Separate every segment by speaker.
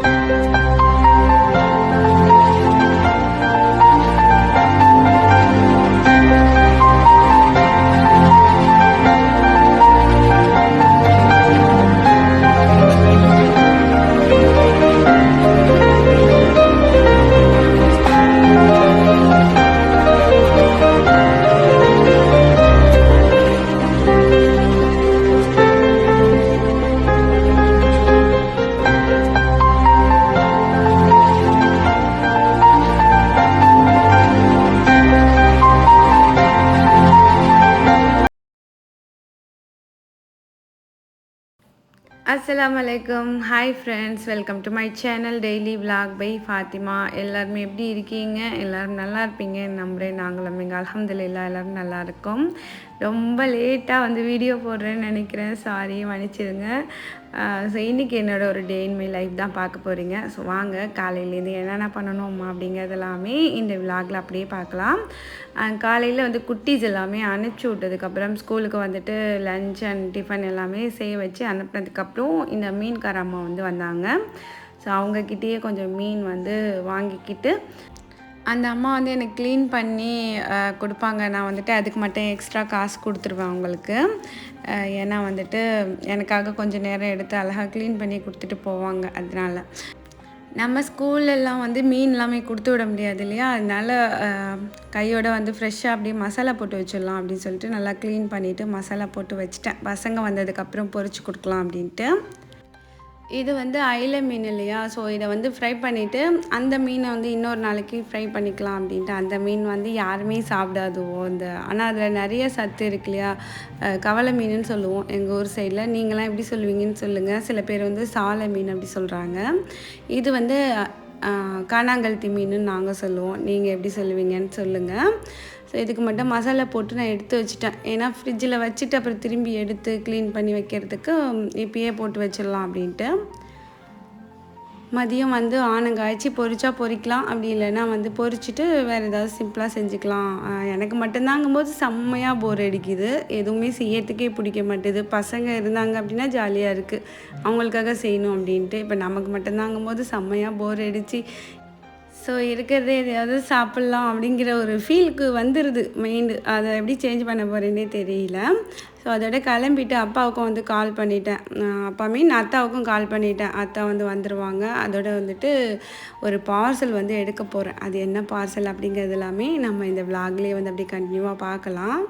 Speaker 1: Thank you. அஸ்ஸலாமு அலைக்கும் hi friends welcome to my channel daily vlog by Fathima எல்லாருமே எப்படி இருக்கீங்க? எல்லோரும் நல்லா இருப்பீங்க நம்புகிறேன் நாங்களும் இங்கே எல்லோரும் நல்லாயிருக்கும் ரொம்ப லேட்டாக வந்து வீடியோ போடுறேன்னு நினைக்கிறேன். சாரி மன்னிச்சிடுங்க. ஸோ இன்றைக்கி என்னோடய ஒரு டே இன் மை லைஃப் தான் பார்க்க போகிறீங்க ஸோ வாங்க காலையிலேருந்து என்னென்ன பண்ணணும் அப்படிங்கிறது எல்லாமே இந்த விலாகில் அப்படியே பார்க்கலாம். காலையில் வந்து குட்டீஸ் எல்லாமே அனுப்பிச்சி விட்டதுக்கப்புறம் ஸ்கூலுக்கு வந்துட்டு லஞ்ச் அண்ட் டிஃபன் எல்லாமே செய்ய வச்சு அனுப்புனதுக்கப்புறம் இந்த மீன்கார அம்மா வந்து வந்தாங்க. ஸோ அவங்கக்கிட்டேயே கொஞ்சம் மீன் வந்து வாங்கிக்கிட்டு அந்த அம்மா வந்து எனக்கு க்ளீன் பண்ணி கொடுப்பாங்க. நான் வந்துட்டு அதுக்கு மட்டும் எக்ஸ்ட்ரா காசு கொடுத்துருவேன் அவங்களுக்கு. ஏன்னா வந்துட்டு எனக்காக கொஞ்சம் நேரம் எடுத்து அழகாக க்ளீன் பண்ணி கொடுத்துட்டு போவாங்க. அதனால நம்ம ஸ்கூல்லலாம் வந்து மீன் எல்லாமே கொடுத்து விட முடியாது இல்லையா? அதனால கையோட வந்து ஃப்ரெஷ்ஷாக அப்படியே மசாலா போட்டு வச்சிடலாம் அப்படின்னு சொல்லிட்டு நல்லா க்ளீன் பண்ணிவிட்டு மசாலா போட்டு வச்சுட்டேன். பசங்க வந்ததுக்கப்புறம் பொறிச்சு கொடுக்கலாம் அப்படின்ட்டு. இது வந்து அயில மீன் இல்லையா? ஸோ இதை வந்து ஃப்ரை பண்ணிவிட்டு அந்த மீனை வந்து இன்னொரு நாளைக்கு ஃப்ரை பண்ணிக்கலாம் அப்படின்ட்டு அந்த மீன் வந்து யாருமே சாப்பிடாதுவோ இந்த ஆனால் அதில் நிறைய சத்து இருக்கு இல்லையா? கவலை மீனுன்னு சொல்லுவோம் எங்கள் ஊர் சைடில் நீங்களாம் எப்படி சொல்லுவீங்கன்னு சொல்லுங்கள் சில பேர் வந்து சாலை மீன் அப்படி சொல்கிறாங்க இது வந்து அஹ், காணாங்கழுத்தி மீனுன்னு நாங்கள் சொல்லுவோம். நீங்கள் எப்படி சொல்லுவீங்கன்னு சொல்லுங்கள் ஸோ இதுக்கு மட்டும் மசாலா போட்டு நான் எடுத்து வச்சுட்டேன். ஏன்னா ஃப்ரிட்ஜில் வச்சுட்டு அப்புறம் திரும்பி எடுத்து க்ளீன் பண்ணி வைக்கிறதுக்கு இப்பயே போட்டு வச்சிடலாம் அப்படின்ட்டு. மதியம் வந்து ஆனங்காய்ச்சி பொரிச்சா பொரிக்கலாம். அப்படி இல்லைன்னா வந்து பொரிச்சிட்டு வேறு ஏதாவது சிம்பிளாக செஞ்சுக்கலாம். எனக்கு மட்டும்தாங்கும்போது செம்மையாக போர் அடிக்குது. எதுவுமே செய்யறதுக்கே பிடிக்க மாட்டேது. பசங்க இருந்தாங்க அப்படின்னா ஜாலியாக இருக்குது அவங்களுக்காக செய்யணும் அப்படின்ட்டு. இப்போ நமக்கு மட்டும்தாங்கும்போது செம்மையாக போர் அடித்து ஸோ இருக்கிறதே எதையாவது சாப்பிட்லாம் அப்படிங்கிற ஒரு ஃபீலுக்கு வந்துடுது மைண்டு அதை எப்படி சேஞ்ச் பண்ண போகிறேன்னே தெரியல. ஸோ அதோட கிளம்பிட்டு அப்பாவுக்கும் வந்து கால் பண்ணிட்டேன். அப்பா மீன் அத்தாவுக்கும் கால் பண்ணிட்டேன். அத்தா வந்து வந்துடுவாங்க அதோட வந்துட்டு ஒரு பார்சல் வந்து எடுக்க போகிறேன் அது என்ன பார்சல் அப்படிங்கிறது எல்லாமே நம்ம இந்த விலாக்லேயே வந்து அப்படியே கண்டினியூவாக பார்க்கலாம்.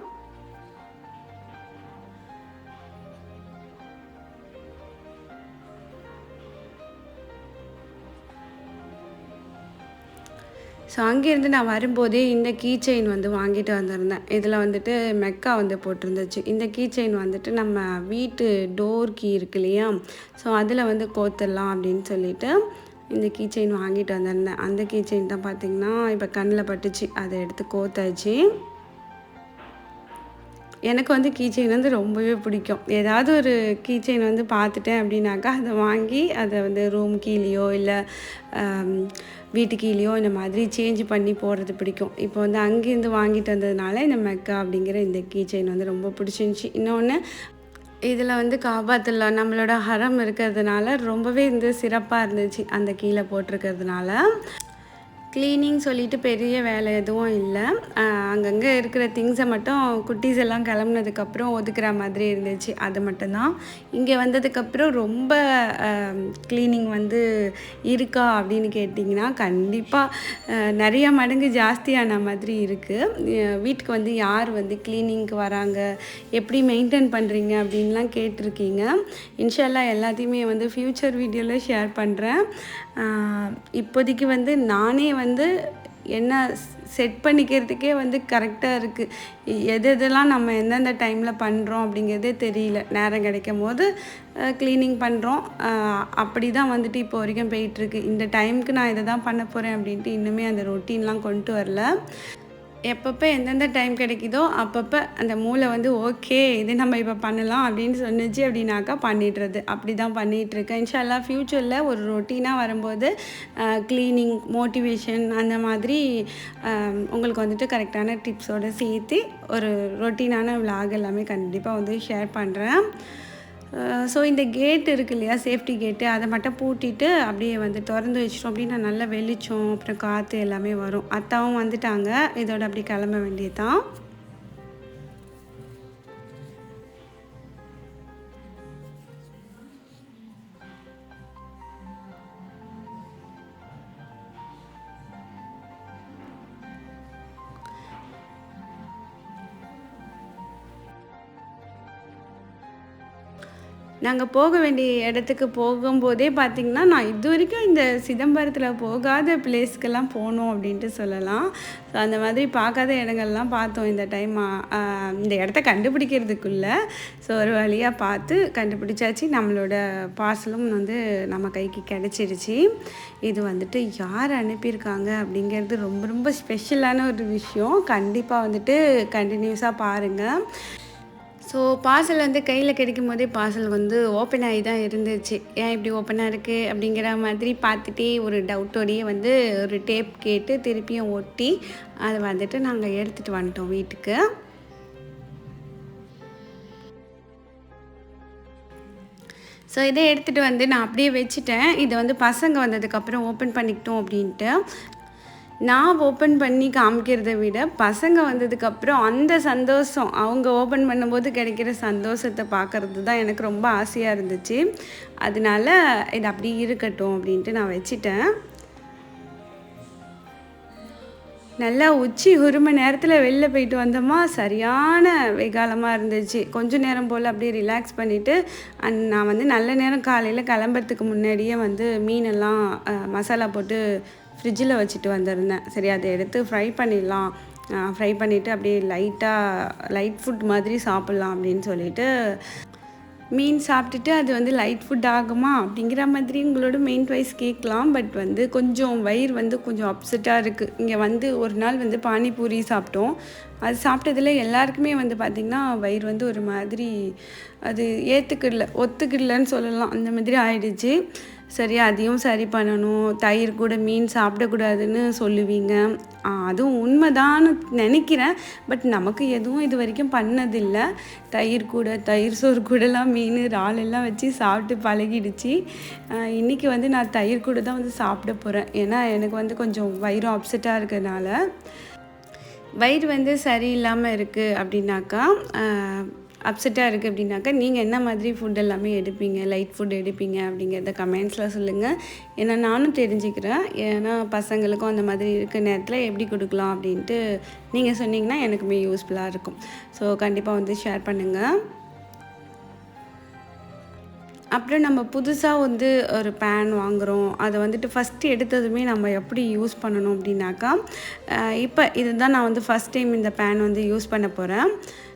Speaker 1: ஸோ அங்கேருந்து நான் வரும்போதே இந்த கீ செயின் வந்து வாங்கிட்டு வந்திருந்தேன். இதில் வந்துட்டு மெக்கா வந்து போட்டிருந்துச்சு. இந்த கீ செயின் வந்துட்டு நம்ம வீட்டு டோர் கீ இருக்கு இல்லையா? ஸோ அதில் வந்து கோத்துடலாம் அப்படின்னு சொல்லிட்டு இந்த கீ செயின் வாங்கிட்டு வந்திருந்தேன். அந்த கீ செயின் தான் பார்த்திங்கன்னா இப்போ கண்ணில் பட்டுச்சு. அதை எடுத்து கோத்தாச்சு. எனக்கு வந்து கீ செயின் வந்து ரொம்பவே பிடிக்கும். ஏதாவது ஒரு கீ செயின் வந்து பார்த்துட்டேன் அப்படின்னாக்கா அதை வாங்கி அதை வந்து ரூம் கீழேயோ இல்லை வீட்டு கீழேயோ இந்த மாதிரி சேஞ்ச் பண்ணி போடுறது பிடிக்கும். இப்போ வந்து அங்கேருந்து வாங்கிட்டு வந்ததுனால இந்த மெக்கா அப்படிங்கிற இந்த கீ செயின் வந்து ரொம்ப பிடிச்சிருந்துச்சி. இன்னொன்று இதில் வந்து காபாத்தில் நம்மளோட ஹரம் இருக்கிறதுனால ரொம்பவே வந்து சிறப்பாக இருந்துச்சு அந்த கீழே போட்டிருக்கிறதுனால. க்ளீனிங் சொல்லிட்டு பெரிய வேலை எதுவும் இல்லை. அங்கங்கே இருக்கிற திங்ஸை மட்டும் குட்டீஸ் எல்லாம் கிளம்புனதுக்கப்புறம் ஒதுக்குற மாதிரி இருந்துச்சு. அது மட்டும்தான் இங்கே வந்ததுக்கப்புறம் ரொம்ப க்ளீனிங் வந்து இருக்கா அப்படின்னு கேட்டிங்கன்னா கண்டிப்பாக நிறைய மடங்கு ஜாஸ்தியான மாதிரி இருக்குது வீட்டுக்கு வந்து யார் வந்து க்ளீனிங்க்கு வராங்க? எப்படி மெயின்டைன் பண்ணுறீங்க அப்படின்லாம் கேட்டிருக்கீங்க. இன்ஷால்லா எல்லாத்தையுமே வந்து ஃப்யூச்சர் வீடியோவில் ஷேர் பண்ணுறேன் இப்போதைக்கு வந்து நானே வந்து என்ன செட் பண்ணிக்கிறதுக்கே வந்து கரெக்டாக இருக்குது எது எதெல்லாம் நம்ம எந்தெந்த டைமில் பண்ணுறோம் அப்படிங்கிறதே தெரியல. நேரம் கிடைக்கும் போது க்ளீனிங் பண்ணுறோம் அப்படி தான் வந்துட்டு இப்போ வரைக்கும் போயிட்டுருக்கு இந்த டைமுக்கு நான் இதை தான் பண்ண போகிறேன் அப்படின்ட்டு இன்னுமே அந்த ரொட்டீன்லாம் கொண்டு வரல. எப்பப்போ எந்தெந்த டைம் கிடைக்குதோ அப்பப்போ அந்த மூளை வந்து ஓகே இது நம்ம இப்போ பண்ணலாம் அப்படின்னு சொன்னிச்சு அப்படின்னாக்கா பண்ணிடுறது. அப்படி தான் பண்ணிகிட்ருக்கேன் இன்ஷால்லா ஃப்யூச்சரில் ஒரு ரொட்டீனாக வரும்போது க்ளீனிங் மோட்டிவேஷன் அந்த மாதிரி உங்களுக்கு வந்துட்டு கரெக்டான டிப்ஸோடு சேர்த்து ஒரு ரொட்டீனான விலாக் எல்லாமே கண்டிப்பாக வந்து ஷேர் பண்ணுறேன் ஸோ இந்த கேட் இருக்கு இல்லையா சேஃப்டி கேட்டு அதை மட்டும் பூட்டிட்டு அப்படியே வந்து திறந்து வச்சிட்டோம் அப்படின்னா நல்லா வெளிச்சம் அப்புறம் காற்று எல்லாமே வரும். அத்தாவும் வந்துட்டாங்க. இதோட அப்படி கிளம்ப வேண்டியதுதான். நாங்கள் போக வேண்டிய இடத்துக்கு போகும்போதே பார்த்திங்கன்னா நான் இது வரைக்கும் இந்த சிதம்பரத்தில் போகாத பிளேஸ்க்கெல்லாம் போகணும் அப்படின்ட்டு சொல்லலாம். ஸோ அந்த மாதிரி பார்க்காத இடங்கள்லாம் பார்த்தோம் இந்த டைம் இந்த இடத்த கண்டுபிடிக்கிறதுக்குள்ளே. ஸோ ஒரு வழியாக பார்த்து கண்டுபிடிச்சாச்சு. நம்மளோட பார்சலும் வந்து நம்ம கைக்கு கிடச்சிருச்சு. இது வந்துட்டு யார் அனுப்பியிருக்காங்க அப்படிங்கிறது ரொம்ப ரொம்ப ஸ்பெஷலான ஒரு விஷயம். கண்டிப்பாக வந்துட்டு கண்டினியூஸாக பாருங்கள் ஸோ பார்சல் வந்து கையில் கிடைக்கும் போதே பார்சல் வந்து ஓப்பன் ஆகி தான் இருந்துச்சு. ஏன் இப்படி ஓப்பனாக இருக்குது அப்படிங்கிற மாதிரி பார்த்துட்டே ஒரு டவுட்டோடையே வந்து ஒரு டேப் கேட்டு திருப்பியும் ஒட்டி அதை வந்துட்டு நாங்கள் எடுத்துகிட்டு வந்துட்டோம் வீட்டுக்கு. ஸோ இதை எடுத்துகிட்டு வந்து நான் அப்படியே வச்சுட்டேன். இதை வந்து பசங்க வந்ததுக்கப்புறம் ஓப்பன் பண்ணிக்கிட்டோம் அப்படின்ட்டு. நான் ஓப்பன் பண்ணி காமிக்கிறத விட பசங்க வந்ததுக்கப்புறம் அந்த சந்தோஷம் அவங்க ஓப்பன் பண்ணும்போது கிடைக்கிற சந்தோஷத்தை பார்க்குறது தான் எனக்கு ரொம்ப ஆசையாக இருந்துச்சு. அதனால இது அப்படி இருக்கட்டும் அப்படின்ட்டு நான் வச்சிட்டேன். நல்லா உச்சி ஒரு மணி நேரத்தில் வெளில போயிட்டு வந்தோமா சரியான வெகாலமாக இருந்துச்சு. கொஞ்ச நேரம் போல் அப்படியே ரிலாக்ஸ் பண்ணிவிட்டு அண்ட் நான் வந்து நல்ல நேரம் காலையில் கிளம்புறதுக்கு முன்னாடியே வந்து மீனெல்லாம் மசாலா போட்டு ஃப்ரிட்ஜில் வச்சுட்டு வந்திருந்தேன். சரி அதை எடுத்து ஃப்ரை பண்ணிடலாம். ஃப்ரை பண்ணிவிட்டு அப்படியே லைட்டாக லைட் ஃபுட் மாதிரி சாப்பிட்லாம் அப்படின்னு சொல்லிட்டு மீன் சாப்பிட்டுட்டு அது வந்து லைட் ஃபுட் ஆகுமா அப்படிங்கிற மாதிரி உங்களோட மெயின் வைஸ் கேட்கலாம். பட் வந்து கொஞ்சம் வயிறு வந்து கொஞ்சம் அப்செட்டாக இருக்குது இங்கே வந்து ஒரு நாள் வந்து பானிபூரி சாப்பிட்டோம். அது சாப்பிட்டதில் எல்லாருக்குமே வந்து பார்த்திங்கன்னா வயிறு வந்து ஒரு மாதிரி அது ஏற்றுக்கிடல ஒத்துக்கிடலன்னு சொல்லலாம். அந்த மாதிரி ஆயிடுச்சு. சரி அதையும் சரி பண்ணணும். தயிர் கூட மீன் சாப்பிடக்கூடாதுன்னு சொல்லுவீங்க. அதுவும் உண்மைதான்னு நினைக்கிறேன். பட் நமக்கு எதுவும் இது வரைக்கும் பண்ணதில்லை. தயிர் கூட தயிர் சோறு கூடலாம் மீன் இறால் எல்லாம் வச்சு சாப்பிட்டு பழகிடுச்சு. இன்றைக்கி வந்து நான் தயிர் கூட தான் வந்து சாப்பிட போகிறேன் ஏன்னா எனக்கு வந்து கொஞ்சம் வயிறும் அப்செட்டாக இருக்கிறதுனால வயிறு வந்து சரியில்லாமல் இருக்குது அப்படின்னாக்கா அப்செட்டாக இருக்குது அப்படின்னாக்கா நீங்கள் என்ன மாதிரி ஃபுட் எல்லாமே எடுப்பீங்க? லைட் ஃபுட் எடுப்பீங்க அப்படிங்கிறத கமெண்ட்ஸில் சொல்லுங்கள் ஏன்னா நானும் தெரிஞ்சுக்கிறேன். ஏன்னா பசங்களுக்கும் அந்த மாதிரி இருக்க நேரத்தில் எப்படி கொடுக்கலாம் அப்படின்ட்டு நீங்கள் சொன்னீங்கன்னா எனக்குமே யூஸ்ஃபுல்லாக இருக்கும். ஸோ கண்டிப்பாக வந்து ஷேர் பண்ணுங்கள் அப்புறம் நம்ம புதுசாக வந்து ஒரு பேன் வாங்குகிறோம் அதை வந்துட்டு ஃபஸ்ட்டு எடுத்ததுமே நம்ம எப்படி யூஸ் பண்ணணும் அப்படின்னாக்கா இப்போ இதுதான் நான் வந்து ஃபஸ்ட் டைம் இந்த பேன் வந்து யூஸ் பண்ண போகிறேன்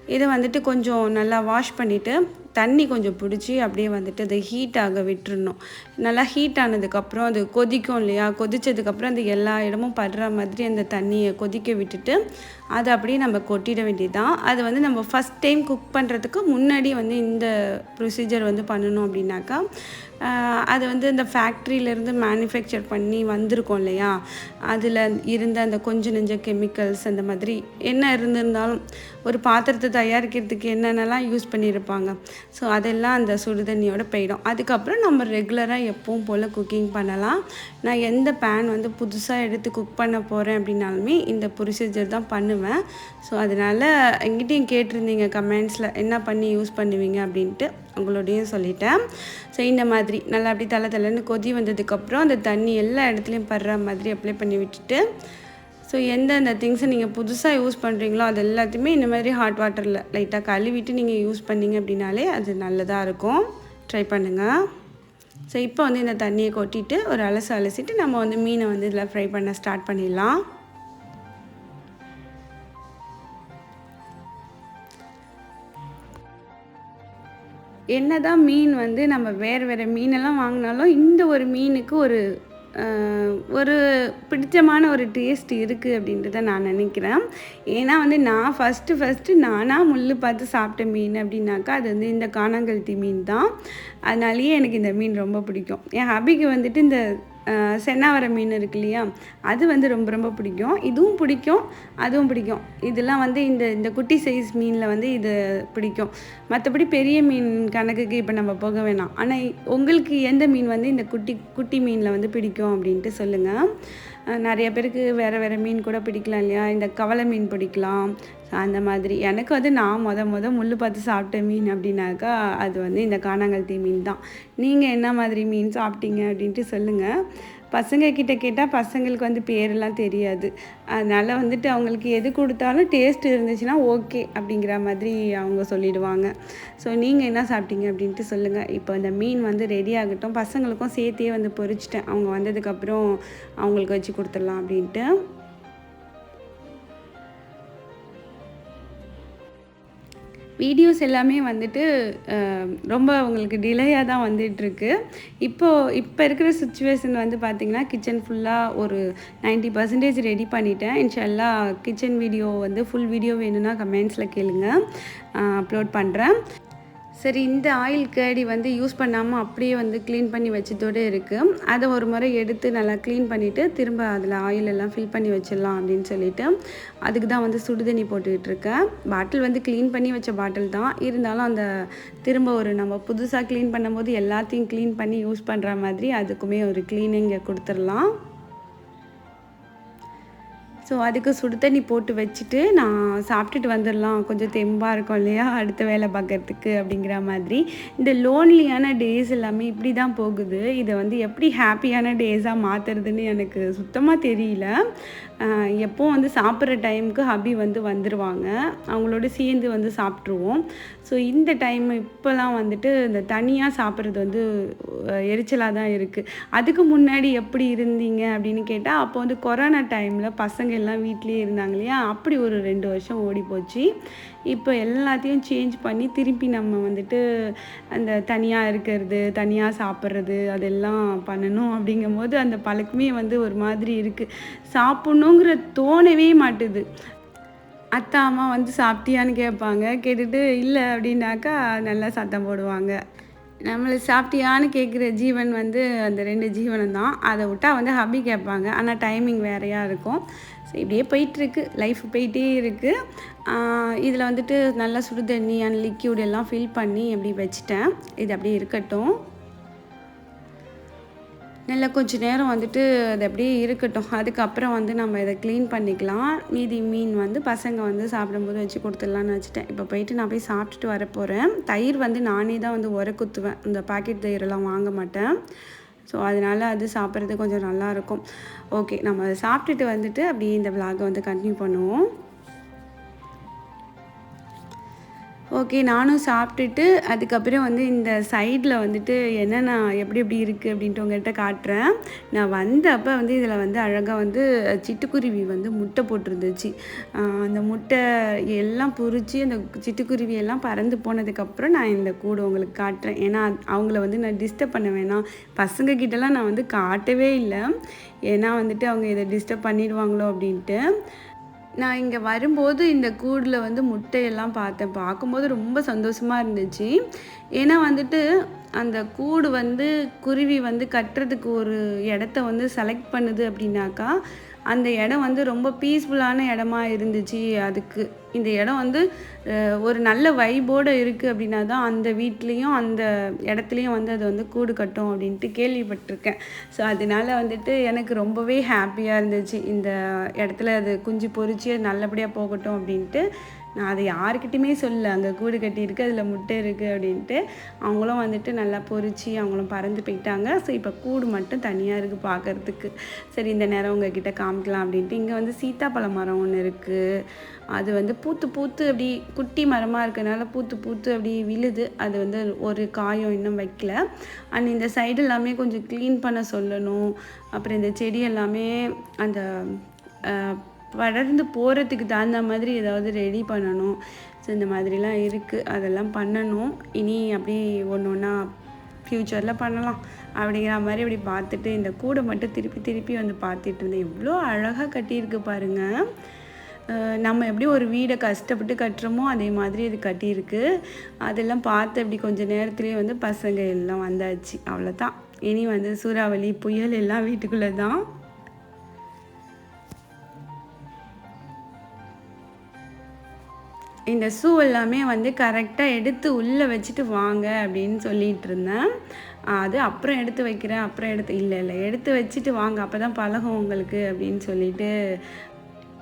Speaker 1: இதை வந்துட்டு கொஞ்சம் நல்லா வாஷ் பண்ணிவிட்டு தண்ணி கொஞ்சம் பிடிச்சி அப்படியே வந்துட்டு அதை ஹீட் ஆக விட்டுருணும் நல்லா ஹீட் ஆனதுக்கப்புறம் அது கொதிக்கும் இல்லையா? கொதித்ததுக்கப்புறம் அந்த எல்லா இடமும் படுற மாதிரி அந்த தண்ணியை கொதிக்க விட்டுட்டு அதை அப்படியே நம்ம கொட்டிட வேண்டியதுதான். அது வந்து நம்ம ஃபஸ்ட் டைம் குக் பண்ணுறதுக்கு முன்னாடி வந்து இந்த ப்ரொசீஜர் வந்து பண்ணணும் அப்படின்னாக்கா அது வந்து இந்த ஃபேக்ட்ரியிலேருந்து மேனுஃபேக்சர் பண்ணி வந்திருக்கோம் இல்லையா? அதில் இருந்த அந்த கொஞ்சம் நெஞ்ச கெமிக்கல்ஸ் அந்த மாதிரி என்ன இருந்திருந்தாலும் ஒரு பாத்திரத்தை தயாரிக்கிறதுக்கு என்னென்னலாம் யூஸ் பண்ணியிருப்பாங்க. ஸோ அதெல்லாம் அந்த சுடுதண்ணியோட போயிடும். அதுக்கப்புறம் நம்ம ரெகுலராக எப்பவும் போல் குக்கிங் பண்ணலாம். நான் எந்த பேன் வந்து புதுசாக எடுத்து குக் பண்ண போகிறேன் அப்படின்னாலுமே இந்த ப்ரொசீஜர் தான் பண்ணுவேன். ஸோ அதனால் எங்கிட்டையும் கேட்டிருந்தீங்க கமெண்ட்ஸில் என்ன பண்ணி யூஸ் பண்ணுவீங்க அப்படின்ட்டு உங்களோடையும் சொல்லிட்டேன். ஸோ இந்த மாதிரி நல்லா அப்படி தலை தலைன்னு கொதி வந்ததுக்கப்புறம் அந்த தண்ணி எல்லா இடத்துலையும் படுற மாதிரி அப்ளை பண்ணி விட்டுட்டு ஸோ எந்தெந்த திங்ஸை நீங்கள் புதுசாக யூஸ் பண்ணுறீங்களோ அது எல்லாத்தையுமே இந்த மாதிரி ஹாட் வாட்டரில் லைட்டாக கழுவிட்டு நீங்கள் யூஸ் பண்ணிங்க அப்படின்னாலே அது நல்லதாக இருக்கும். ட்ரை பண்ணுங்கள் ஸோ இப்போ வந்து இந்த தண்ணியை கொட்டிட்டு ஒரு அலசு அலசிட்டு நம்ம வந்து மீனை வந்து இதில் ஃப்ரை பண்ண ஸ்டார்ட் பண்ணிடலாம். என்ன தான் மீன் வந்து நம்ம வேறு வேறு மீனெல்லாம் வாங்கினாலும் இந்த ஒரு மீனுக்கு ஒரு ஒரு பிடித்தமான ஒரு டேஸ்ட் இருக்குது அப்படின்றத நான் நினைக்கிறேன். ஏன்னா வந்து நான் ஃபஸ்ட்டு ஃபஸ்ட்டு நானாக முள் பார்த்து சாப்பிட்ட மீன் அப்படின்னாக்கா அது வந்து இந்த காணாங்கழுத்தி மீன் தான். அதனாலேயே எனக்கு இந்த மீன் ரொம்ப பிடிக்கும். என் ஹபிக்கு வந்துட்டு இந்த சென்னாவர மீன் இருக்கு இல்லையா? அது வந்து ரொம்ப ரொம்ப பிடிக்கும். இதுவும் பிடிக்கும். அதுவும் பிடிக்கும். இதெல்லாம் வந்து இந்த இந்த குட்டி சைஸ் மீனில் வந்து இது பிடிக்கும். மற்றபடி பெரிய மீன் கணக்குக்கு இப்போ நம்ம போக வேணாம். ஆனால் உங்களுக்கு எந்த மீன் வந்து இந்த குட்டி குட்டி மீனில் வந்து பிடிக்கும் அப்படின்ட்டு சொல்லுங்கள் நிறைய பேருக்கு வேறு வேறு மீன் கூட பிடிக்கலாம் இல்லையா? இந்த கவலை மீன் பிடிக்கலாம். அந்த மாதிரி. எனக்கு வந்து நான் மொத மொதல் முள் பார்த்து சாப்பிட்ட மீன் அப்படின்னாக்கா அது வந்து இந்த காணாங்கல்தி மீன் தான். நீங்கள் என்ன மாதிரி மீன் சாப்பிட்டீங்க அப்படின்ட்டு சொல்லுங்கள் பசங்க கிட்ட கேட்டால் பசங்களுக்கு வந்து பேரெல்லாம் தெரியாது. அதனால் வந்துட்டு அவங்களுக்கு எது கொடுத்தாலும் டேஸ்ட் இருந்துச்சுன்னா ஓகே அப்படிங்கிற மாதிரி அவங்க சொல்லிடுவாங்க. ஸோ நீங்கள் என்ன சாப்பிட்டீங்க அப்படின்ட்டு சொல்லுங்கள் இப்போ இந்த மீன் வந்து ரெடி ஆகட்டும். பசங்களுக்கும் சேர்த்தே வந்து பொறிச்சிட்டேன் அவங்க வந்ததுக்கப்புறம் அவங்களுக்கு வச்சு கொடுத்துடலாம் அப்படின்ட்டு. வீடியோஸ் எல்லாமே வந்துட்டு ரொம்ப அவங்களுக்கு டிலேயாக தான் வந்துட்டுருக்கு. இப்போது இப்போ இருக்கிற சுச்சுவேஷன் வந்து பார்த்திங்கன்னா கிச்சன் ஃபுல்லாக ஒரு 90% பர்சன்டேஜ் ரெடி பண்ணிட்டேன். இன்ஷல்லா கிச்சன் வீடியோ வந்து ஃபுல் வீடியோ வேணும்னா கமெண்ட்ஸில் கேளுங்க. அப்லோட் பண்ணுறேன் சரி இந்த ஆயில் கேடி வந்து யூஸ் பண்ணாமல் அப்படியே வந்து க்ளீன் பண்ணி வச்சதோடு இருக்குது அதை ஒரு முறை எடுத்து நல்லா க்ளீன் பண்ணிவிட்டு திரும்ப அதில் ஆயில் எல்லாம் ஃபில் பண்ணி வச்சிடலாம் அப்படின்னு சொல்லிட்டு அதுக்கு தான் வந்து சுடுதண்ணி போட்டுக்கிட்டு இருக்கேன் பாட்டில் வந்து க்ளீன் பண்ணி வச்ச பாட்டில் தான். இருந்தாலும் அந்த திரும்ப ஒரு நம்ம புதுசாக க்ளீன் பண்ணும்போது எல்லாத்தையும் க்ளீன் பண்ணி யூஸ் பண்ணுற மாதிரி அதுக்குமே ஒரு க்ளீனிங்கை கொடுத்துடலாம். ஸோ அதுக்கு சுடு தண்ணி போட்டு வச்சுட்டு நான் சாப்பிட்டுட்டு வந்துடலாம். கொஞ்சம் தெம்பாக இருக்கும் இல்லையா? அடுத்த வேலை பார்க்கறதுக்கு அப்படிங்கிற மாதிரி. இந்த லோன்லியான டேஸ் எல்லாமே இப்படி தான் போகுது. இதை வந்து எப்படி ஹாப்பியான டேஸாக மாற்றுறதுன்னு எனக்கு சுத்தமாக தெரியல. எப்போ வந்து சாப்பிட்ற டைமுக்கு ஹபி வந்து வந்துடுவாங்க அவங்களோட சேர்ந்து வந்து சாப்பிட்ருவோம். ஸோ இந்த டைம் இப்போலாம் வந்துட்டு இந்த தனியாக சாப்பிட்றது வந்து எரிச்சலாக தான் இருக்குது அதுக்கு முன்னாடி எப்படி இருந்தீங்க அப்படின்னு கேட்டால் அப்போ வந்து கொரோனா டைமில் பசங்க எல்லாம் வீட்லேயே இருந்தாங்க இல்லையா? அப்படி ஒரு ரெண்டு வருஷம் ஓடி போச்சு இப்போ எல்லாத்தையும் சேஞ்ச் பண்ணி திருப்பி நம்ம வந்துட்டு அந்த தனியாக இருக்கிறது தனியாக சாப்பிட்றது அதெல்லாம் பண்ணணும் அப்படிங்கும்போது அந்த பழக்கமே வந்து ஒரு மாதிரி இருக்குது சாப்பிட்ணுங்கிற தோணவே மாட்டுது. அத்தா அம்மா வந்து சாப்பிட்டியான்னு கேட்பாங்க. கேட்டுட்டு இல்லை அப்படின்னாக்கா நல்லா சத்தம் போடுவாங்க. நம்மளை சாப்பிட்டியான்னு கேட்குற ஜீவன் வந்து அந்த ரெண்டு ஜீவனம் தான். அதை விட்டா வந்து ஹபி கேட்பாங்க. ஆனால் டைமிங் வேறையாக இருக்கும். ஸோ இப்படியே போயிட்டுருக்கு. லைஃப் போயிட்டே இருக்குது இதில் வந்துட்டு நல்லா சுடு தண்ணி அண்ட் லிக்யூட் எல்லாம் ஃபில் பண்ணி அப்படி வச்சுட்டேன். இது அப்படியே இருக்கட்டும். நல்லா கொஞ்சம் நேரம் வந்துட்டு அது அப்படியே இருக்கட்டும். அதுக்கப்புறம் வந்து நம்ம இதை க்ளீன் பண்ணிக்கலாம். மீதி மீன் வந்து பசங்க வந்து சாப்பிடும்போது வச்சு கொடுத்துடலான்னு வச்சுட்டேன். இப்போ போயிட்டு நான் போய் சாப்பிட்டுட்டு வர போகிறேன் தயிர் வந்து நானே தான் வந்து உர குத்துவேன் இந்த பாக்கெட் தயிரெல்லாம் வாங்க மாட்டேன். ஸோ அதனால் அது சாப்பிட்றது கொஞ்சம் நல்லாயிருக்கும் ஓகே நம்ம அதை சாப்பிட்டுட்டு வந்துட்டு அப்படியே இந்த விலாகை வந்து கண்டினியூ பண்ணுவோம். ஓகே நானும் சாப்பிட்டுட்டு அதுக்கப்புறம் வந்து இந்த சைடில் வந்துட்டு என்னென்ன எப்படி எப்படி இருக்குது அப்படின்ட்டு உங்கள்கிட்ட காட்டுறேன். நான் வந்தப்போ வந்து இதில் வந்து அழகாக வந்து சிட்டுக்குருவி வந்து முட்டை போட்டிருந்துச்சு. அந்த முட்டை எல்லாம் பொரிச்சு அந்த சிட்டுக்குருவி எல்லாம் பறந்து போனதுக்கப்புறம் நான் இந்த கூடு உங்களுக்கு காட்டுறேன். ஏன்னா அவங்கள வந்து நான் டிஸ்டர்ப் பண்ண வேணாம். பசங்க கிட்டலாம் நான் வந்து காட்டவே இல்லை. ஏன்னா வந்துட்டு அவங்க இதை டிஸ்டர்ப் பண்ணிடுவாங்களோ அப்படின்ட்டு. நான் இங்கே வரும்போது இந்த கூடில் வந்து முட்டையெல்லாம் பார்த்தேன். பார்க்கும்போது ரொம்ப சந்தோஷமாக இருந்துச்சு. ஏன்னா வந்துட்டு அந்த கூடு வந்து குருவி வந்து கட்டுறதுக்கு ஒரு இடத்த வந்து செலக்ட் பண்ணுது அப்படின்னாக்கா அந்த இடம் வந்து ரொம்ப பீஸ்ஃபுல்லான இடமா இருந்துச்சு. அதுக்கு இந்த இடம் வந்து ஒரு நல்ல வைபோடு இருக்குது அப்படின்னா தான் அந்த வீட்லேயும் அந்த இடத்துலையும் வந்து அது வந்து கூடு கட்டும் அப்படின்ட்டு கேள்விப்பட்டிருக்கேன். ஸோ அதனால வந்துட்டு எனக்கு ரொம்பவே ஹாப்பியாக இருந்துச்சு. இந்த இடத்துல அது குஞ்சு பொறிச்சு அது நல்லபடியாக போகட்டும் அப்படின்ட்டு. நான் அதை யாருக்கிட்டையுமே சொல்ல அங்கே கூடு கட்டியிருக்கு அதில் முட்டை இருக்குது அப்படின்ட்டு. அவங்களும் வந்துட்டு நல்லா பொறிச்சு அவங்களும் பறந்து போயிட்டாங்க. ஸோ இப்போ கூடு மட்டும் தனியாக இருக்குது பார்க்கறதுக்கு சரி இந்த நேரம் உங்ககிட்ட காமிக்கலாம் அப்படின்ட்டு. இங்கே வந்து சீத்தாப்பழ மரம் ஒன்று இருக்குது அது வந்து பூத்து பூத்து அப்படி குட்டி மரமாக இருக்கிறனால பூத்து பூத்து அப்படி விழுது. அது வந்து ஒரு காயம் இன்னும் வைக்கல. அண்ட் இந்த சைடு எல்லாமே கொஞ்சம் க்ளீன் பண்ண சொல்லணும். அப்புறம் இந்த செடி எல்லாமே அந்த வளர்ந்து போகிறதுக்கு தகுந்த மாதிரி ஏதாவது ரெடி பண்ணணும். ஸோ இந்த மாதிரிலாம் இருக்குது அதெல்லாம் பண்ணணும். இனி அப்படி ஒன்று ஒன்றா ஃப்யூச்சரில் பண்ணலாம். அப்படிங்கிற மாதிரி இப்படி பார்த்துட்டு இந்த கூடை மட்டும் திருப்பி திருப்பி வந்து பார்த்துட்டு இருந்தேன். எவ்வளோ அழகாக கட்டியிருக்கு பாருங்கள் நம்ம எப்படி ஒரு வீடை கஷ்டப்பட்டு கட்டுறோமோ அதே மாதிரி இது கட்டியிருக்கு. அதெல்லாம் பார்த்து அப்படி கொஞ்சம் நேரத்துலேயே வந்து பசங்க எல்லாம் வந்தாச்சு. அவ்வளோதான். இனி வந்து சூறாவளி புயல் எல்லாம் வீட்டுக்குள்ளே தான். இந்த ஷூ எல்லாமே வந்து கரெக்டாக எடுத்து உள்ளே வச்சுட்டு வாங்க அப்படின்னு சொல்லிட்டு இருந்தேன். அது அப்புறம் எடுத்து வைக்கிறேன் அப்புறம் எடுத்து இல்லை இல்லை எடுத்து வச்சுட்டு வாங்க. அப்போ தான் பழகும் உங்களுக்கு அப்படின்னு சொல்லிட்டு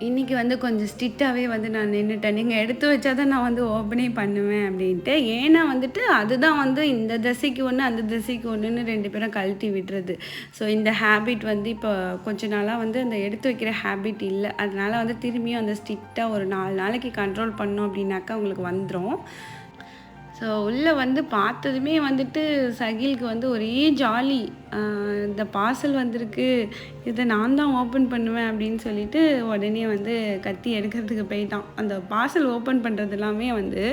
Speaker 1: இன்றைக்கி வந்து கொஞ்சம் ஸ்ட்ரிக்டாகவே வந்து நான் நின்றுட்டேன் நீங்கள் எடுத்து வச்சா தான் நான் வந்து ஓப்பனே பண்ணுவேன் அப்படின்ட்டு. ஏன்னா வந்துட்டு அதுதான் வந்து இந்த தசைக்கு ஒன்று அந்த திசைக்கு ஒன்றுன்னு ரெண்டு பேரும் கழட்டி விடுறது. ஸோ இந்த ஹேபிட் வந்து இப்போ கொஞ்ச நாளாக வந்து அந்த எடுத்து வைக்கிற ஹேபிட் இல்லை. அதனால் வந்து திரும்பியும் அந்த ஸ்ட்ரிக்டாக ஒரு நாலு நாளைக்கு கண்ட்ரோல் பண்ணோம் அப்படின்னாக்கா உங்களுக்கு வந்துடும் ஸோ உள்ளே வந்து பார்த்ததுமே வந்துட்டு சகிலுக்கு வந்து ஒரே ஜாலி இந்த பார்சல் வந்திருக்கு. இதை நான் தான் ஓப்பன் பண்ணுவேன் அப்படின்னு சொல்லிட்டு உடனே வந்து கத்தி எடுக்கிறதுக்கு போயிட்டான். அந்த பார்சல் ஓப்பன் பண்ணுறது எல்லாமே வந்து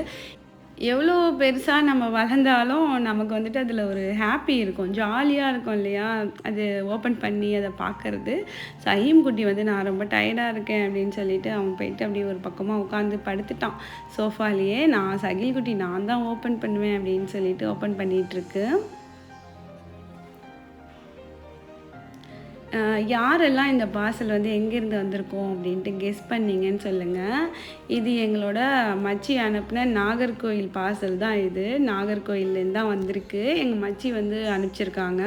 Speaker 1: எவ்வளோ பெருசாக நம்ம வளர்ந்தாலும் நமக்கு வந்துட்டு அதில் ஒரு ஹாப்பி இருக்கும். ஜாலியாக இருக்கும் இல்லையா? அது ஓப்பன் பண்ணி அதை பார்க்கறது. சஹீம் குட்டி வந்து நான் ரொம்ப டயர்டாக இருக்கேன் அப்படின்னு சொல்லிட்டு அவன் போயிட்டு அப்படியே ஒரு பக்கமாக உட்காந்து படுத்துட்டான். சோஃபாலேயே நான் சகில் குட்டி நான் தான் ஓப்பன் பண்ணுவேன் அப்படின்னு சொல்லிட்டு ஓப்பன் பண்ணிகிட்ருக்கு யாரெல்லாம் இந்த பார்சல் வந்து எங்கேருந்து வந்திருக்கோம் அப்படின்ட்டு கெஸ் பண்ணிங்கன்னு சொல்லுங்கள் இது எங்களோட மச்சி அனுப்பின நாகர்கோயில் பார்சல் தான் இது. நாகர்கோயிலேருந்து தான் வந்திருக்கு. எங்கள் மச்சி வந்து அனுப்பிச்சிருக்காங்க.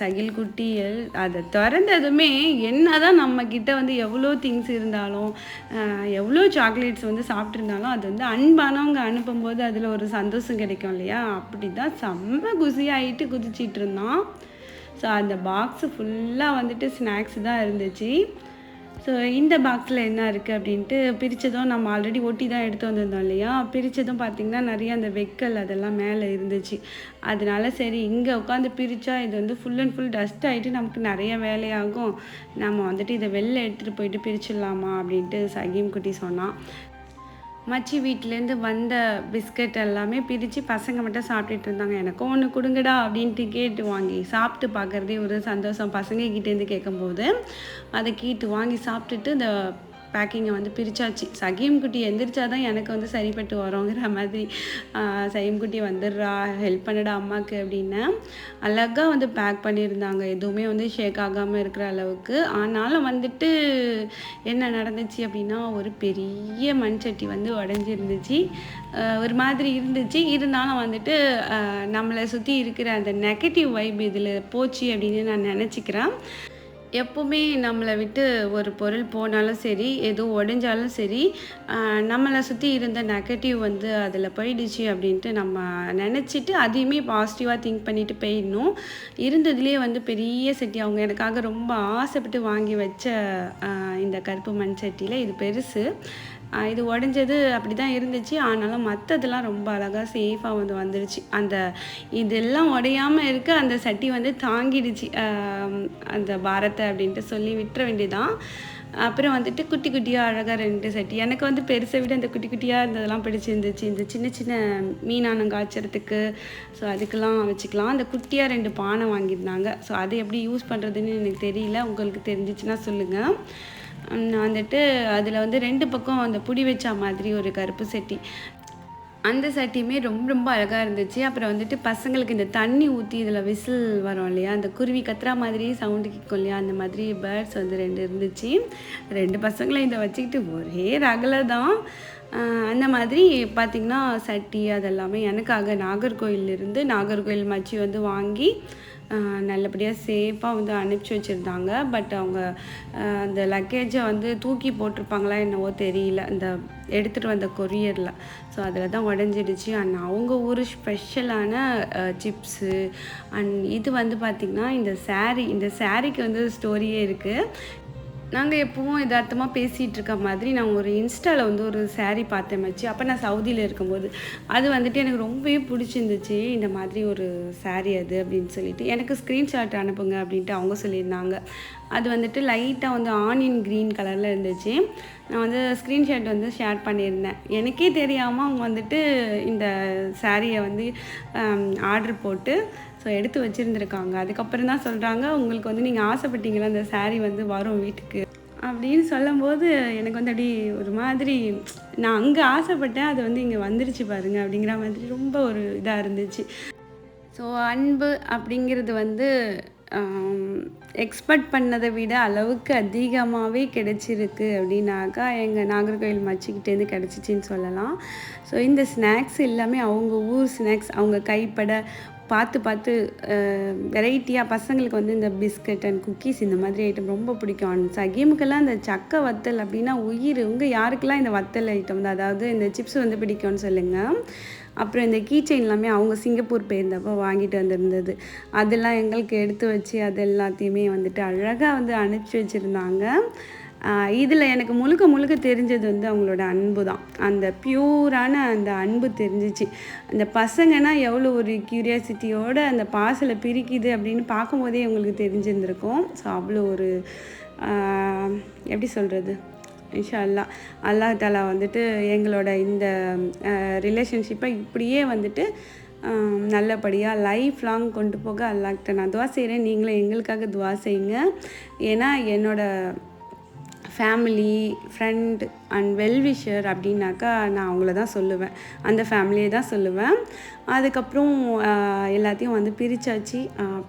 Speaker 1: சகில் குட்டியல் அதை திறந்ததுமே என்ன தான் நம்மக்கிட்ட வந்து எவ்வளோ திங்ஸ் இருந்தாலும் எவ்வளோ சாக்லேட்ஸ் வந்து சாப்பிட்ருந்தாலும் அது வந்து அன்பானவங்க அனுப்பும்போது அதில் ஒரு சந்தோஷம் கிடைக்கும் இல்லையா? அப்படி தான் செம்ம குசியாகிட்டு குதிச்சிட்டு இருந்தான் ஸோ அந்த பாக்ஸு ஃபுல்லாக வந்துட்டு ஸ்நாக்ஸ் தான் இருந்துச்சு. ஸோ இந்த பாக்ஸில் என்ன இருக்குது அப்படின்ட்டு பிரித்ததும் நம்ம ஆல்ரெடி ஒட்டி தான் எடுத்து வந்திருந்தோம் இல்லையா? பிரித்ததும் பார்த்திங்கன்னா நிறைய அந்த வெக்கல் அதெல்லாம் மேலே இருந்துச்சு. அதனால சரி இங்கே உட்காந்து பிரித்தா இது வந்து ஃபுல் அண்ட் ஃபுல் டஸ்ட் ஆகிட்டு நமக்கு நிறைய வேலையாகும். நம்ம வந்துட்டு இதை வெளில எடுத்துகிட்டு போயிட்டு பிரிச்சிடலாமா அப்படின்ட்டு சகீம் குட்டி சொன்னான். மச்சி வீட்டிலேருந்து வந்த பிஸ்கட் எல்லாமே பிரித்து பசங்க மட்டும் சாப்பிட்டுட்டு இருந்தாங்க. எனக்கும் ஒன்று கொடுங்கடா அப்படின்ட்டு கேட்டு வாங்கி சாப்பிட்டு பார்க்குறதே ஒரு சந்தோஷம். பசங்க கிட்டேருந்து கேட்கும்போது அதை கேட்டு வாங்கி சாப்பிட்டுட்டு இந்த பேக்கிங்கை வந்து பிரித்தாச்சு சகிம் குட்டி எந்திரிச்சா தான் எனக்கு வந்து சரிப்பட்டு வரோங்கிற மாதிரி சகிம் குட்டி வந்துடுறா ஹெல்ப் பண்ணுடா அம்மாவுக்கு அப்படின்னு அழகாக வந்து பேக் பண்ணியிருந்தாங்க. எதுவுமே வந்து ஷேக் ஆகாமல் இருக்கிற அளவுக்கு. ஆனாலும் வந்துட்டு என்ன நடந்துச்சு அப்படின்னா ஒரு பெரிய மண் சட்டி வந்து உடஞ்சிருந்துச்சு. ஒரு மாதிரி இருந்துச்சு. இருந்தாலும் வந்துட்டு நம்மளை சுற்றி இருக்கிற அந்த நெகட்டிவ் வைப் இதில் போச்சு அப்படின்னு நான் நினச்சிக்கிறேன். எப்போவுமே நம்மளை விட்டு ஒரு பொருள் போனாலும் சரி எதுவும் உடஞ்சாலும் சரி நம்மளை சுற்றி இருந்த நெகட்டிவ் வந்து அதில் போயிடுச்சு அப்படின்ட்டு நம்ம நினச்சிட்டு அதையுமே பாசிட்டிவாக திங்க் பண்ணிட்டு போயிடணும். இருந்ததுலேயே வந்து பெரிய சட்டி அவங்க எனக்காக ரொம்ப ஆசைப்பட்டு வாங்கி வச்ச இந்த கருப்பு மண் சட்டியில் இது பெருசு. இது உடஞ்சது அப்படி தான் இருந்துச்சு. ஆனாலும் மற்றதெல்லாம் ரொம்ப அழகாக சேஃபாக வந்து வந்துடுச்சு அந்த இதெல்லாம் உடையாமல் இருக்க அந்த சட்டி வந்து தாங்கிடுச்சு. அந்த பாரத்தை அப்படின்ட்டு சொல்லி விட்டுற வேண்டியதான் அப்புறம் வந்துட்டு குட்டி குட்டியாக அழகாக ரெண்டு சட்டி. எனக்கு வந்து பெருசை விட அந்த குட்டி குட்டியாக இருந்ததெல்லாம் பிடிச்சிருந்துச்சு. இந்த சின்ன சின்ன மீனானம் காய்ச்சறதுக்கு. ஸோ அதுக்கெல்லாம் வச்சுக்கலாம். அந்த குட்டியாக ரெண்டு பானை வாங்கியிருந்தாங்க. ஸோ அதை எப்படி யூஸ் பண்ணுறதுன்னு எனக்கு தெரியல. உங்களுக்கு தெரிஞ்சிச்சுன்னா சொல்லுங்கள் வந்துட்டு அதில் வந்து ரெண்டு பக்கம் அந்த புடி வச்சா மாதிரி ஒரு கருப்பு சட்டி. அந்த சட்டியுமே ரொம்ப ரொம்ப அழகாக இருந்துச்சு. அப்புறம் வந்துட்டு பசங்களுக்கு இந்த தண்ணி ஊற்றி இதில் விசில் வரும் இல்லையா? அந்த குருவி கத்துறா மாதிரி சவுண்டு கேட்கும் இல்லையா? அந்த மாதிரி பேர்ட்ஸ் வந்து ரெண்டு இருந்துச்சு. ரெண்டு பசங்களை இதை வச்சுக்கிட்டு ஒரே ரகலை தான். அந்த மாதிரி பார்த்திங்கன்னா சட்டி அதெல்லாமே எனக்காக நாகர்கோயிலிருந்து நாகர்கோயில் மச்சி வந்து வாங்கி நல்லபடியாக சேஃபாக வந்து அனுப்பிச்சி வச்சுருந்தாங்க. பட் அவங்க அந்த லக்கேஜை வந்து தூக்கி போட்டிருப்பாங்களா என்னவோ தெரியல. அந்த எடுத்துகிட்டு வந்த கொரியரில் ஸோ அதில் தான் உடஞ்சிடுச்சு. அண்ட் அவங்க ஊர் ஸ்பெஷலான சிப்ஸு அண்ட் இது வந்து பார்த்திங்கன்னா இந்த சாரீ இந்த சாரீக்கு வந்து ஸ்டோரியே இருக்குது நாங்கள் எப்பவும் யதார்த்தமாக பேசிகிட்டு இருக்க மாதிரி நான் ஒரு இன்ஸ்டாவில் வந்து ஒரு சேரீ பார்த்தேன் மச்சு. அப்போ நான் சவுதியில் இருக்கும்போது. அது வந்துட்டு எனக்கு ரொம்பவே பிடிச்சிருந்துச்சு. இந்த மாதிரி ஒரு சாரீ அது அப்படின்னு சொல்லிட்டு. எனக்கு ஸ்க்ரீன்ஷாட் அனுப்புங்க அப்படின்ட்டு அவங்க சொல்லியிருந்தாங்க. அது வந்துட்டு லைட்டாக வந்து ஆனியன் க்ரீன் கலரில் இருந்துச்சு. நான் வந்து ஸ்க்ரீன்ஷாட் வந்து ஷேர் பண்ணியிருந்தேன். எனக்கே தெரியாமல் அவங்க வந்துட்டு இந்த சாரியை வந்து ஆர்டர் போட்டு ஸோ எடுத்து வச்சுருந்துருக்காங்க. அதுக்கப்புறம் தான் சொல்கிறாங்க உங்களுக்கு வந்து நீங்கள் ஆசைப்பட்டீங்களா அந்த சாரீ வந்து வரும் வீட்டுக்கு? அப்படின்னு சொல்லும்போது எனக்கு வந்து அப்படி ஒரு மாதிரி நான் அங்கே ஆசைப்பட்டேன் அது வந்து இங்கே வந்துருச்சு பாருங்க அப்படிங்கிற மாதிரி ரொம்ப ஒரு இதாக இருந்துச்சு. ஸோ அன்பு அப்படிங்கிறது வந்து எக்ஸ்பெக்ட் பண்ணதை விட அளவுக்கு அதிகமாகவே கிடைச்சிருக்கு அப்படின்னாக்கா எங்கள் நாகர்கோவில் மச்சிக்கிட்டேருந்து கிடச்சிச்சின்னு சொல்லலாம். ஸோ இந்த ஸ்நாக்ஸ் எல்லாமே அவங்க ஊர் ஸ்நாக்ஸ் அவங்க கைப்பட பார்த்து பார்த்து வெரைட்டியாக பசங்களுக்கு வந்து இந்த பிஸ்கட் அண்ட் குக்கீஸ் இந்த மாதிரி ஐட்டம் ரொம்ப பிடிக்கும். அண்ட் சகீமுக்கெல்லாம் இந்த சக்கை வத்தல் அப்படின்னா உயிர். உங்கள் யாருக்கெல்லாம் இந்த வத்தல் ஐட்டம் வந்து அதாவது இந்த சிப்ஸ் வந்து பிடிக்கும்னு சொல்லுங்கள் அப்புறம் இந்த கீச்சைன் எல்லாமே அவங்க சிங்கப்பூர் போயிருந்தப்போ வாங்கிட்டு வந்திருந்தது. அதெல்லாம் எங்களுக்கு எடுத்து வச்சு அது எல்லாத்தையுமே வந்துட்டு அழகாக வந்து அனுப்பிச்சி வச்சுருந்தாங்க. இதில் எனக்கு முழுக்க முழுக்க தெரிஞ்சது வந்து அவங்களோட அன்பு தான் அந்த பியூரான அந்த அன்பு தெரிஞ்சிச்சு. அந்த பசங்கன்னா எவ்வளோ ஒரு க்யூரியாசிட்டியோடு அந்த பாசலை பிரிக்குது அப்படின்னு பார்க்கும்போதே அவங்களுக்கு தெரிஞ்சிருந்திருக்கும். ஸோ அவ்வளோ ஒரு எப்படி சொல்கிறது இன்ஷா அல்லா அல்லா தாலா வந்துட்டு எங்களோட இந்த ரிலேஷன்ஷிப்பை இப்படியே வந்துட்டு நல்லபடியாக லைஃப் லாங் கொண்டு போக அல்லாக்கிட்ட நான் துவா செய்கிறேன் நீங்களும் எங்களுக்காக துவா செய்யுங்க. ஏன்னா என்னோடய ஃபேமிலி ஃப்ரெண்ட் அண்ட் வெல்விஷர் அப்படின்னாக்கா நான் அவங்கள தான் சொல்லுவேன். அந்த ஃபேமிலியை தான் சொல்லுவேன். அதுக்கப்புறம் எல்லாத்தையும் வந்து பிரித்தாச்சு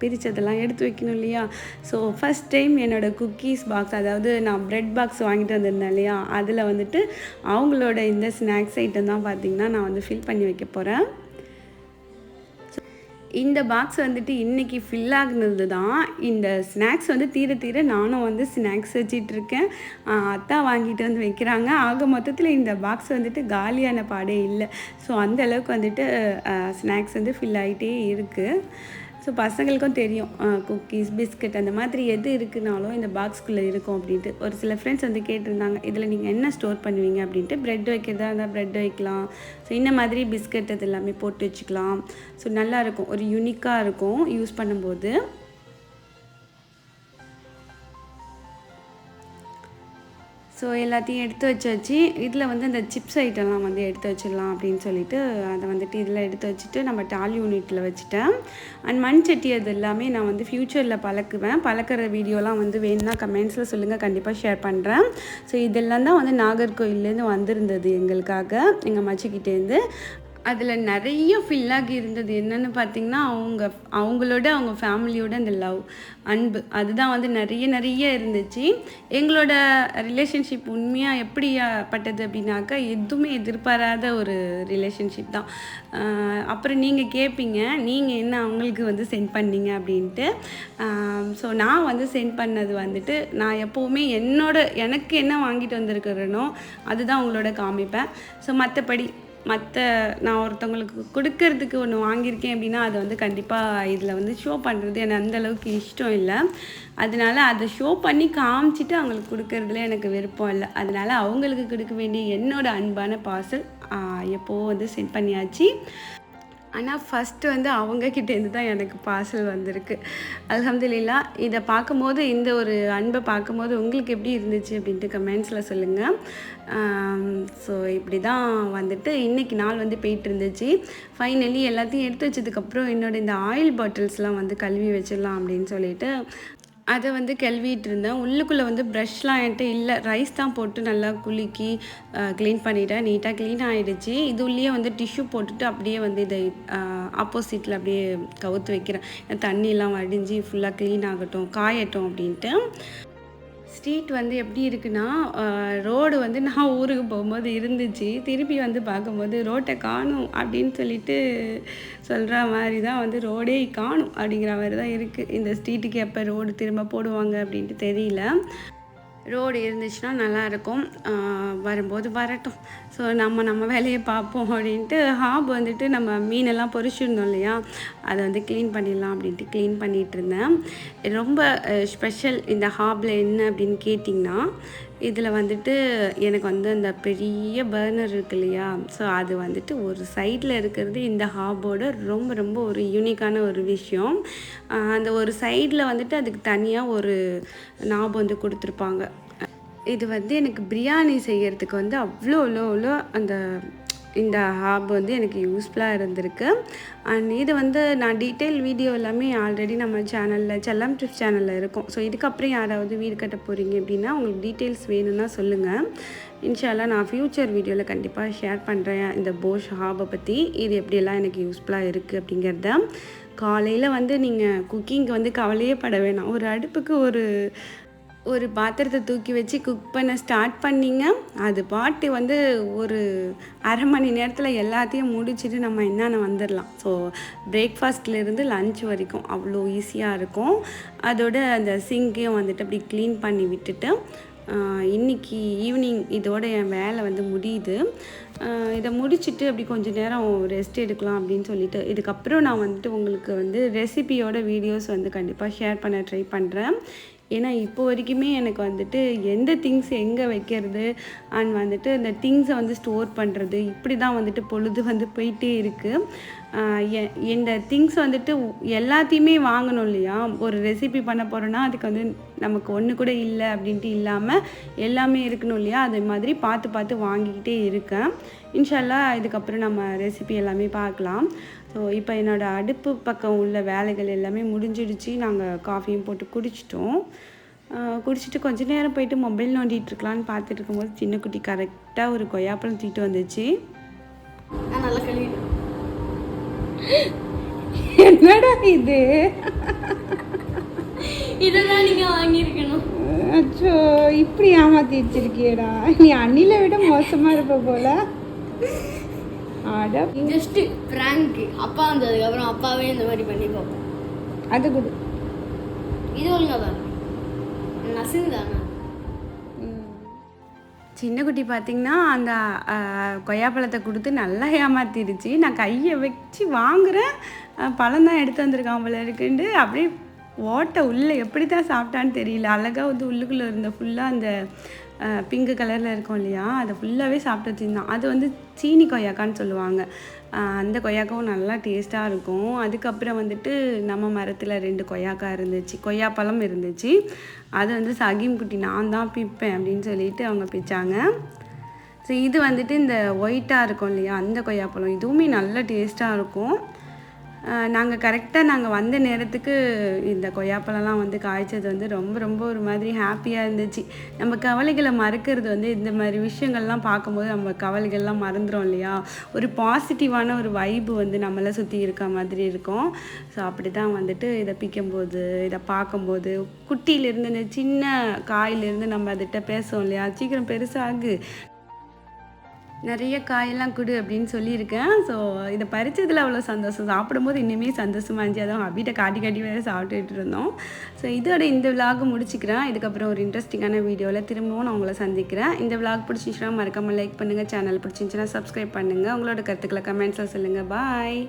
Speaker 1: பிரித்ததெல்லாம் எடுத்து வைக்கணும் இல்லையா? ஸோ ஃபஸ்ட் டைம் என்னோடய குக்கீஸ் பாக்ஸ் அதாவது நான் ப்ரெட் பாக்ஸ் வாங்கிட்டு வந்திருந்தேன் இல்லையா? அதில் வந்துட்டு அவங்களோட இந்த ஸ்நாக்ஸ் ஐட்டம் தான் பார்த்திங்கன்னா நான் வந்து ஃபில் பண்ணி வைக்க போகிறேன் இந்த பாக்ஸ் வந்துட்டு இன்றைக்கி ஃபில் ஆகுனது தான். இந்த ஸ்நாக்ஸ் வந்து தீர தீர நானும் வந்து ஸ்நாக்ஸ் வச்சிட்ருக்கேன் அத்தா வாங்கிட்டு வந்து வைக்கிறாங்க. ஆக மொத்தத்தில் இந்த பாக்ஸ் வந்துட்டு காலியான பாடே இல்லை. ஸோ அந்தளவுக்கு வந்துட்டு ஸ்நாக்ஸ் வந்து ஃபில் ஆகிட்டே இருக்குது ஸோ பசங்களுக்கும் தெரியும். குக்கீஸ் பிஸ்கட் அந்த மாதிரி எது இருக்குனாலும் இந்த பாக்ஸ்குள்ளே இருக்கும் அப்படின்ட்டு. ஒரு சில ஃப்ரெண்ட்ஸ் வந்து கேட்டிருந்தாங்க இதில் நீங்கள் என்ன ஸ்டோர் பண்ணுவீங்க? அப்படின்ட்டு. ப்ரெட் வைக்கிறதா இருந்தால் ப்ரெட் வைக்கலாம். ஸோ இந்த மாதிரி பிஸ்கட் அது எல்லாமே போட்டு வச்சுக்கலாம். ஸோ நல்லாயிருக்கும் ஒரு யூனிக்காக இருக்கும் யூஸ் பண்ணும்போது. ஸோ எல்லாத்தையும் எடுத்து வச்சு வச்சு இதில் வந்து அந்த சிப்ஸ் ஐட்டம்லாம் வந்து எடுத்து வச்சிடலாம் அப்படின்னு சொல்லிட்டு அதை வந்துட்டு இதில் எடுத்து வச்சுட்டு நம்ம டால் யூனிட்டில் வச்சுட்டேன். அண்ட் மண் சட்டி அது எல்லாமே நான் வந்து ஃப்யூச்சரில் பழக்குவேன். பழக்கிற வீடியோலாம் வந்து வேணும்னா கமெண்ட்ஸில் சொல்லுங்கள் கண்டிப்பாக ஷேர் பண்ணுறேன் ஸோ இதெல்லாம் தான் வந்து நாகர்கோவில்லேருந்து வந்திருந்தது எங்களுக்காக. எங்கள் மச்சிக்கிட்டேருந்து அதில் நிறைய ஃபில்லாகி இருந்தது என்னென்னு பார்த்திங்கன்னா அவங்க அவங்களோட அவங்க ஃபேமிலியோட அந்த லவ் அன்பு. அதுதான் வந்து நிறைய நிறைய இருந்துச்சு. எங்களோட ரிலேஷன்ஷிப் உண்மையாக எப்படி பட்டது அப்படின்னாக்கா எதுவுமே எதிர்பாராத ஒரு ரிலேஷன்ஷிப் தான். அப்புறம் நீங்கள் கேட்பீங்க நீங்கள் என்ன அவங்களுக்கு வந்து சென்ட் பண்ணீங்க அப்படின்ட்டு. ஸோ நான் வந்து சென்ட் பண்ணது வந்துட்டு நான் எப்போவுமே என்னோட எனக்கு என்ன வாங்கிட்டு வந்திருக்கிறேனோ அதுதான் அவங்களோட காமிப்பேன். ஸோ மற்றபடி மற்ற நான் ஒருத்தவங்களுக்கு கொடுக்கறதுக்கு ஒன்று வாங்கியிருக்கேன் அப்படின்னா அதை வந்து கண்டிப்பாக இதில் வந்து ஷோ பண்ணுறது எனக்கு அந்தளவுக்கு இஷ்டம் இல்லை. அதனால அதை ஷோ பண்ணி காமிச்சிட்டு அவங்களுக்கு கொடுக்கறதுல எனக்கு விருப்பம் இல்லை. அதனால் அவங்களுக்கு கொடுக்க வேண்டிய என்னோடய அன்பான பார்சல் எப்போவும் வந்து சென்ட் பண்ணியாச்சு. ஆனால் ஃபஸ்ட்டு வந்து அவங்கக்கிட்டேருந்து தான் எனக்கு பார்சல் வந்திருக்கு. அலமதுல்லா இதை பார்க்கும்போது இந்த ஒரு அன்பை பார்க்கும்போது உங்களுக்கு எப்படி இருந்துச்சு அப்படின்ட்டு கமெண்ட்ஸில் சொல்லுங்கள் ஸோ இப்படி தான் வந்துட்டு இன்றைக்கி நாள் வந்து போயிட்டு இருந்துச்சு. ஃபைனலி எல்லாத்தையும் எடுத்து வச்சதுக்கப்புறம் என்னோடய இந்த ஆயில் பாட்டில்ஸ்லாம் வந்து கழுவி வச்சிடலாம் அப்படின்னு சொல்லிட்டு அதை வந்து கழுவிட்டு இருந்தேன். உள்ளுக்குள்ளே வந்து ப்ரஷ்லாம் என்கிட்ட இல்லை. ரைஸ் தான் போட்டு நல்லா குலுக்கி க்ளீன் பண்ணிட்டேன். நீட்டாக க்ளீன் ஆகிடுச்சு இது உள்ளே வந்து டிஷ்யூ போட்டுட்டு அப்படியே வந்து இதை ஆப்போசிட்டில் அப்படியே கவுத்து வைக்கிறேன். தண்ணியெல்லாம் வடிஞ்சு ஃபுல்லாக க்ளீன் ஆகட்டும் காயட்டும் அப்படின்ட்டு. ஸ்ட்ரீட் வந்து எப்படி இருக்குன்னா ரோடு வந்து நான் ஊருக்கு போகும்போது இருந்துச்சு. திருப்பி வந்து பார்க்கும்போது ரோட்டை காணும் அப்படின்னு சொல்லிட்டு சொல்கிற மாதிரி தான் வந்து ரோடே காணும் அப்படிங்கிற மாதிரி தான் இருக்குது இந்த ஸ்ட்ரீட்டுக்கு எப்போ ரோடு திரும்ப போடுவாங்க அப்படின்ட்டு தெரியல. ரோடு இருந்துச்சுன்னா நல்லாயிருக்கும். வரும்போது வரட்டும். ஸோ நம்ம நம்ம வேலையை பார்ப்போம் அப்படின்ட்டு ஹாப் வந்துட்டு நம்ம மீனெல்லாம் பொறிச்சிருந்தோம் இல்லையா? அதை வந்து க்ளீன் பண்ணிடலாம் அப்படின்ட்டு க்ளீன் பண்ணிகிட்டு இருந்தேன். ரொம்ப ஸ்பெஷல் இந்த ஹாபில் என்ன அப்படின்னு கேட்டிங்கன்னா இதில் வந்துட்டு எனக்கு வந்து அந்த பெரிய பர்னர் இருக்கு இல்லையா? ஸோ அது வந்துட்டு ஒரு சைடில் இருக்கிறது இந்த ஹாபோட ரொம்ப ரொம்ப ஒரு யூனிக்கான ஒரு விஷயம். அந்த ஒரு சைடில் வந்துட்டு அதுக்கு தனியாக ஒரு நாப் வந்து கொடுத்துருப்பாங்க. இது வந்து எனக்கு பிரியாணி செய்கிறதுக்கு வந்து அவ்வளோ அவ்வளோ அவ்வளோ அந்த இந்த ஹாப் வந்து எனக்கு யூஸ்ஃபுல்லாக இருந்திருக்கு. அண்ட் இது வந்து நான் டீட்டெயில் வீடியோ எல்லாமே ஆல்ரெடி நம்ம சேனலில் செல்லம் ட்ரிப் சேனலில் இருக்கும். ஸோ இதுக்கப்புறம் யாராவது வீடு கட்ட போகிறீங்க அப்படின்னா உங்களுக்கு டீட்டெயில்ஸ் வேணும்னா சொல்லுங்கள் இன்ஷால்லாம் நான் ஃப்யூச்சர் வீடியோவில் கண்டிப்பாக ஷேர் பண்ணுறேன் இந்த போஷ் ஹாபை பற்றி இது எப்படியெல்லாம் எனக்கு யூஸ்ஃபுல்லாக இருக்குது அப்படிங்கிறத. காலையில் வந்து நீங்கள் குக்கிங்க்கு வந்து கவலையே பட வேணாம். ஒரு அடுப்புக்கு ஒரு ஒரு பாத்திரத்தை தூக்கி வச்சு குக் பண்ண ஸ்டார்ட் பண்ணிங்க. அது பாட்டு வந்து ஒரு அரை மணி நேரத்தில் எல்லாத்தையும் முடிச்சுட்டு நம்ம என்னென்ன வந்துடலாம் ஸோ பிரேக்ஃபாஸ்ட்லேருந்து லஞ்ச் வரைக்கும் அவ்வளோ ஈஸியாக இருக்கும். அதோட அந்த சிங்கையும் வந்துட்டு அப்படி க்ளீன் பண்ணி விட்டுட்டு இன்னைக்கு ஈவினிங் இதோட என் வேலை வந்து முடியுது. இதை முடிச்சுட்டு அப்படி கொஞ்சம் நேரம் ரெஸ்ட் எடுக்கலாம் அப்படின்னு சொல்லிட்டு இதுக்கப்புறம் நான் வந்துட்டு உங்களுக்கு வந்து ரெசிபியோட வீடியோஸ் வந்து கண்டிப்பாக ஷேர் பண்ண ட்ரை பண்ணுறேன் ஏன்னா இப்போ வரைக்குமே எனக்கு வந்துட்டு எந்த திங்ஸ் எங்கே வைக்கிறது அண்ட் வந்துட்டு இந்த திங்ஸை வந்து ஸ்டோர் பண்ணுறது இப்படி தான் வந்துட்டு பொழுது வந்து போயிட்டே இருக்குது இந்த திங்ஸ் வந்துட்டு எல்லாத்தையுமே வாங்கணும் இல்லையா? ஒரு ரெசிபி பண்ண போகிறோன்னா அதுக்கு வந்து நமக்கு ஒன்று கூட இல்லை அப்படின்ட்டு இல்லாமல் எல்லாமே இருக்கணும் இல்லையா? அதே மாதிரி பார்த்து பார்த்து வாங்கிக்கிட்டே இருக்கேன். இன்ஷால்லா இதுக்கப்புறம் நம்ம ரெசிபி எல்லாமே பார்க்கலாம். ஸோ இப்போ என்னோடய அடுப்பு பக்கம் உள்ள வேலைகள் எல்லாமே முடிஞ்சிடுச்சு. நாங்கள் காஃபியும் போட்டு குடிச்சிட்டோம். குடிச்சிட்டு கொஞ்ச நேரம் போயிட்டு மொபைல் நோண்டிட்டு இருக்கலாம்னு பார்த்துட்டு இருக்கும்போது சின்ன குட்டி கரெக்டாக ஒரு கொய்யாப்பழம் தூக்கிட்டு வந்துச்சு.
Speaker 2: நல்லா
Speaker 1: என்னடா இது?
Speaker 2: இதெல்லாம் நீங்க வாங்கியிருக்கணும்.
Speaker 1: அச்சோ இப்படி ஏமாத்தி வச்சிருக்கியடா நீ அண்ணில விட மோசமா இருப்ப போல. அட
Speaker 2: ஜஸ்ட் பிராங்க் அப்பா வந்ததுக்கு அப்புறம் அப்பாவே இந்த மாதிரி பண்ணி பார்ப்போம்.
Speaker 1: அது குடு.
Speaker 2: இது ஒழுங்கா தான் நசுங்குதானா?
Speaker 1: சின்ன குட்டி பார்த்தீங்கன்னா அந்த கொய்யாப்பழத்தை கொடுத்து நல்லா ஏமாத்திடுச்சு. நான் கையை வச்சு வாங்குறேன். பழம் தான் எடுத்து வந்திருக்கான் போல இருக்குன்ட்டு அப்படியே ஓட்டை உள்ளே எப்படி தான் சாப்பிட்டான்னு தெரியல. அழகாக வந்து உள்ளுக்குள்ளே இருந்த ஃபுல்லாக அந்த பிங்க் கலரில் இருக்கும் இல்லையா? அதை ஃபுல்லாகவே சாப்பிட்டு வச்சுருந்தான் அது வந்து சீனி கொய்யாக்கான்னு சொல்லுவாங்க. அந்த கொய்யாக்காவும் நல்லா டேஸ்ட்டாக இருக்கும். அதுக்கப்புறம் வந்துட்டு நம்ம மரத்தில் ரெண்டு கொய்யாக்கா இருந்துச்சு. கொய்யாப்பழம் இருந்துச்சு. அது வந்து சகீம் குட்டி நான் தான் பிப்பேன் அப்படின்னு சொல்லிட்டு அவங்க பிச்சாங்க. ஸோ இது வந்துட்டு இந்த ஒயிட்டாக இருக்கும் இல்லையா? அந்த கொய்யாப்பழம். இதுவுமே நல்ல டேஸ்ட்டாக இருக்கும். நாங்கள் கரெக்டாக நாங்கள் வந்த நேரத்துக்கு இந்த கொய்யாப்பழம்லாம் வந்து காய்ச்சது வந்து ரொம்ப ரொம்ப ஒரு மாதிரி ஹாப்பியாக இருந்துச்சு. நம்ம கவலைகளை மறக்கிறது வந்து இந்த மாதிரி விஷயங்கள்லாம் பார்க்கும்போது நம்ம கவலைகள்லாம் மறந்துடும் இல்லையா? ஒரு பாசிட்டிவான ஒரு வைப்பு வந்து நம்மளை சுற்றி இருக்க மாதிரி இருக்கும். ஸோ அப்படி தான் வந்துட்டு இதை பிக்கும்போது இதை பார்க்கும்போது குட்டியிலேருந்து இந்த சின்ன காயிலேருந்து நம்ம அதுகிட்ட பேசுவோம் இல்லையா? சீக்கிரம் பெருசாகு. நிறைய காயெல்லாம் கொடு அப்படின்னு சொல்லியிருக்கேன். ஸோ இதை பறித்ததில் அவ்வளோ சந்தோஷம். சாப்பிடும்போது இன்னுமே சந்தோஷமாக இருந்துச்சு. அதுவும் அபிட்ட காட்டி காட்டி வேறு சாப்பிட்டுட்டு இருந்தோம். ஸோ இதோட இந்த விலாக் முடிச்சுக்கிறேன். இதுக்கப்புறம் ஒரு இன்ட்ரெஸ்டிங்கான வீடியோவில் திரும்பவும் நான் உங்களை சந்திக்கிறேன். இந்த விலாக் பிடிச்சிச்சுன்னா மறக்காமல் லைக் பண்ணுங்கள் சேனல் பிடிச்சிருந்துச்சுன்னா சப்ஸ்கிரைப் பண்ணுங்கள் உங்களோட கருத்துக்களை கமெண்ட்ஸில் சொல்லுங்கள் பாய்